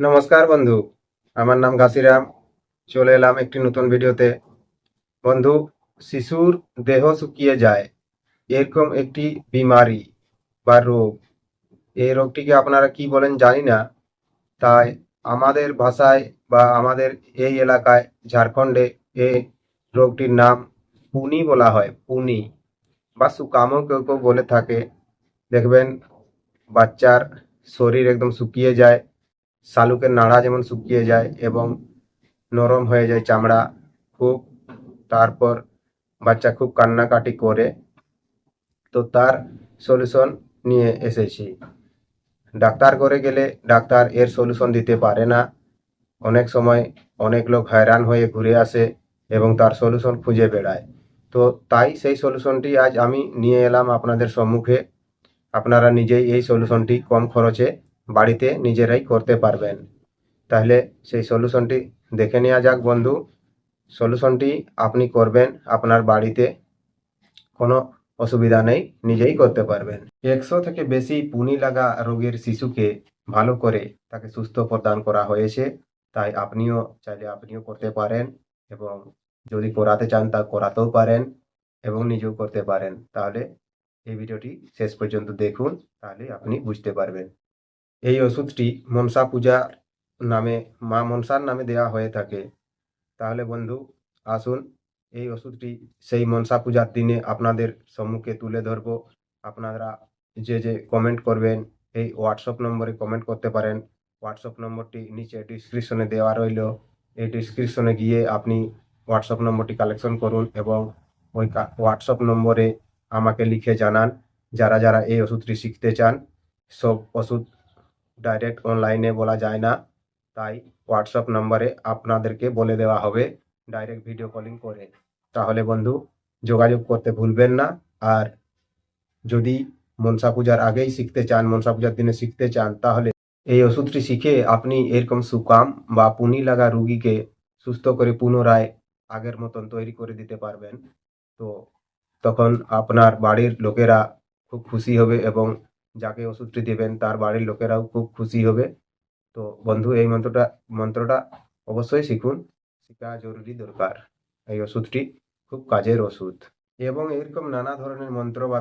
নমস্কার বন্ধু, আমার নাম ঘাসিরাম। চলে এলাম একটি নতুন ভিডিওতে। বন্ধু, শিশুর দেহ শুকিয়ে যায়, এরকম একটি বিমারি বা রোগ। এই রোগটিকে আপনারা কি বলেন জানি না। তাই আমাদের ভাষায় বা আমাদের এই এলাকায় ঝাড়খণ্ডে এই রোগটির নাম পুনি বলা হয়, পুনি। বা সুকামও কেউ কেউ বলে থাকে। দেখবেন, বাচ্চার শরীর একদম শুকিয়ে যায় শালুকের নাড়া যেমন শুকিয়ে যায় এবং নরম হয়ে যায় চামড়া, খুব তারপর বাচ্চা খুব কান্নাকাটি করে, তো তার সলিউশন নিয়ে এসেছি। ডাক্তার করে গেলে ডাক্তার এর সলিউশন দিতে পারে না। অনেক সময় অনেক লোক হয়রান হয়ে ঘুরে আসে এবং তার সলিউশন খুঁজে বেড়ায়। তো তাই সেই সলিউশনটি আজ আমি নিয়ে এলাম আপনাদের সম্মুখে। আপনারা নিজেই এই সলিউশনটি কম খরচে বাড়িতে নিজেরাই করতে পারবেন। তাহলে সেই সলিউশনটি দেখে নেওয়া যাক বন্ধু। সলিউশনটি আপনি করবেন, আপনার বাড়িতে কোনো অসুবিধা নেই, নিজেই করতে পারবেন। একশো থেকে বেশি পুনি লাগা রোগের শিশুকে ভালো করে তাকে সুস্থ প্রদান করা হয়েছে, তাই আপনিও চাইলে আপনিও করতে পারেন এবং যদি করাতে চান তা করাতেও পারেন এবং নিজেও করতে পারেন। তাহলে এই ভিডিওটি শেষ পর্যন্ত দেখুন, তাহলে আপনি বুঝতে পারবেন। এই ওষুধটি মনসা পূজার নামে, মা মনসার নামে দেওয়া হয়ে থাকে। তাহলে বন্ধু, আসুন এই ওষুধটি সেই মনসা পূজার দিনে আপনাদের সম্মুখে তুলে ধরব। আপনারা যে যে কমেন্ট করবেন, এই হোয়াটসঅ্যাপ নম্বরে কমেন্ট করতে পারেন। হোয়াটসঅ্যাপ নম্বরটি নিচে ডিসক্রিপশনে দেওয়া রইল। এই ডিসক্রিপশনে গিয়ে আপনি হোয়াটসঅ্যাপ নম্বরটি কালেকশন করুন এবং ওই হোয়াটসঅ্যাপ নম্বরে আমাকে লিখে জানান। যারা যারা এই ওষুধটি শিখতে চান, সব ওষুধ ডাইরেক্ট অনলাইনে বলা যায় না। তাই হোয়াটসঅ্যাপ নম্বরে আপনাদেরকে বলে দেওয়া হবে ডাইরেক্ট ভিডিও কলিং করে। তাহলে বন্ধু, যোগাযোগ করতে ভুলবেন না। আর যদি মনসা পূজার আগেই শিখতে চান, মনসা পূজার দিনে শিখতে চান, তাহলে এই ওষুধটি শিখে আপনি এরকম সুকাম বা পুনি লাগা রুগীকে সুস্থ করে পুনরায় আগের মতন তৈরি করে দিতে পারবেন। তো তখন আপনার বাড়ির লোকেরা খুব খুশি হবে এবং যাকে ওষুধটি দেবেন, তার বাড়ির লোকেরাও খুব খুশি হবে। তো বন্ধু, এই মন্ত্রটা মন্ত্রটা অবশ্যই শিখুন। শেখা জরুরি দরকার। এই ওষুধটি খুব কাজের ওষুধ। এবং এরকম নানা ধরনের মন্ত্র বা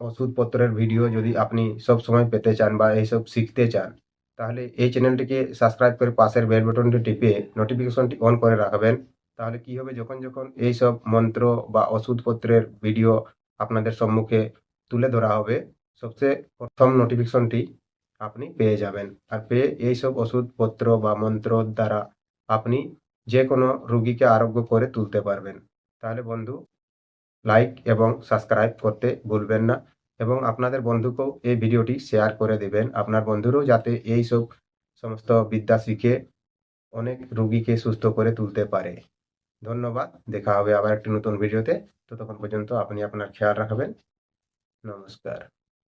ওষুধপত্রের ভিডিও যদি আপনি সব সময় পেতে চান বা এইসব শিখতে চান, তাহলে এই চ্যানেলটিকে সাবস্ক্রাইব করে পাশের বেল বাটনটি টিপে নোটিফিকেশনটি অন করে রাখবেন। তাহলে কি হবে? যখন যখন এই সব মন্ত্র বা ওষুধপত্রের ভিডিও আপনাদের সম্মুখে তুলে ধরা হবে সবচেয়ে প্রথম নোটিফিকেশনটি আপনি পেয়ে যাবেন। আর পেয়ে এইসব ওষুধপত্র বা মন্ত্র দ্বারা আপনি যে কোনো রুগীকে আরোগ্য করে তুলতে পারবেন। তাহলে বন্ধু লাইক এবং সাবস্ক্রাইব করতে ভুলবেন না এবং আপনাদের বন্ধুকেও এই ভিডিওটি শেয়ার করে দেবেন। আপনার বন্ধুরও যাতে এই সব সমস্ত বিদ্যা শিখে অনেক রুগীকে সুস্থ করে তুলতে পারে। ধন্যবাদ, দেখা হবে আবার একটি নতুন ভিডিওতে ততক্ষণ পর্যন্ত আপনি আপনার খেয়াল রাখবেন। নমস্কার।